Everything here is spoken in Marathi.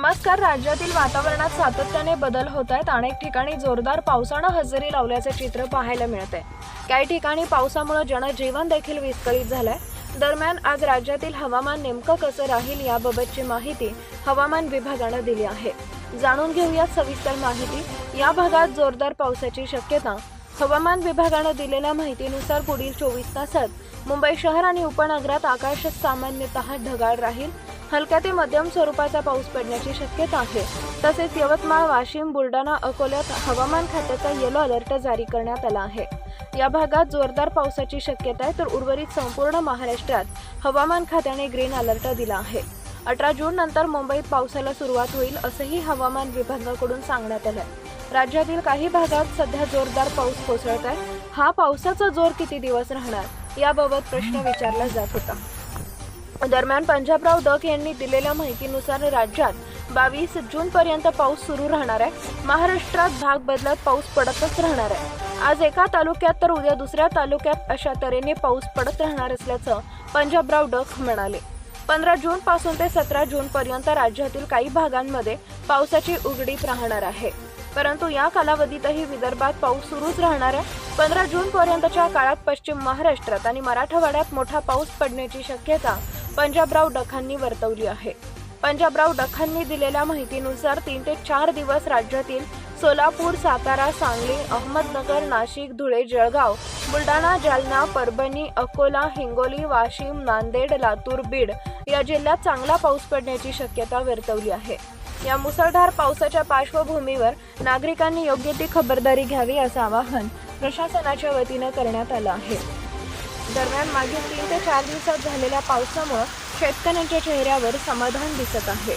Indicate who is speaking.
Speaker 1: नमस्कार. राज्यातील वातावरणात सातत्याने बदल होत आहेत अनेक ठिकाणी जोरदार पावसानं हजेरी लावल्याचे चित्र पाहायला मिळते काही ठिकाणी पावसामुळे जनजीवन देखील विस्कळीत झालंय. दरम्यान आज राज्यातील हवामान नेमकं कसं राहील याबाबतची माहिती हवामान विभागानं दिली आहे. जाणून घेऊयात सविस्तर माहिती. या भागात जोरदार पावसाची शक्यता. हवामान विभागानं दिलेल्या माहितीनुसार पुढील चोवीस तासात मुंबई शहर आणि उपनगरात आकाश सामान्यतः ढगाळ राहील. हलक्या ते मध्यम स्वरूपाचा पाऊस पडण्याची शक्यता आहे. तसेच यवतमाळ वाशिम बुलढाणा अकोल्यात हवामान खात्याचा येलो अलर्ट जारी करण्यात आला आहे. या भागात जोरदार पावसाची शक्यता आहे तर उर्वरित संपूर्ण महाराष्ट्रात हवामान खात्याने ग्रीन अलर्ट दिला आहे. अठरा जून नंतर मुंबईत पावसाला सुरुवात होईल असंही हवामान विभागाकडून सांगण्यात आलं राज्यातील काही भागात सध्या जोरदार पाऊस कोसळत आहे. हा पावसाचा जोर किती दिवस राहणार याबाबत प्रश्न विचारला जात होता. दरम्यान पंजाबराव डक यांनी दिलेल्या माहितीनुसार राज्यात बावीस जून पर्यंत पाऊस सुरू राहणार आहे. महाराष्ट्रात भाग बदलत पाऊस पडतच राहणार आहे. आज एका तालुक्यात तर उद्या दुसऱ्या तालुक्यात अशा तऱ्हेने पाऊस पडत राहणार असल्याचं पंजाबराव डक म्हणाले. पंधरा जून पासून ते सतरा जून पर्यंत राज्यातील काही भागांमध्ये पावसाची उघडीप राहणार आहे. परंतु या कालावधीतही विदर्भात पाऊस सुरूच राहणार आहे. पंधरा जून पर्यंतच्या काळात पश्चिम महाराष्ट्रात आणि मराठवाड्यात मोठा पाऊस पडण्याची शक्यता पंजाबराव डखांनी वर्तवली आहे. पंजाबराव डखांनी दिलेल्या माहितीनुसार तीन ते चार दिवस राज्यातील सोलापूर सातारा सांगली अहमदनगर नाशिक धुळे जळगाव बुलढाणा जालना परभणी अकोला हिंगोली वाशिम नांदेड लातूर बीड या जिल्ह्यात चांगला पाऊस पडण्याची शक्यता वर्तवली आहे. या मुसळधार पावसाच्या पार्श्वभूमीवर नागरिकांनी योग्य ती खबरदारी घ्यावी असं आवाहन प्रशासनाच्या वतीनं करण्यात आलं आहे. दरम्यान मागील तीन ते चार दिवसात झालेल्या पावसामुळे शेतकऱ्यांच्या चेहऱ्यावर समाधान दिसत आहे.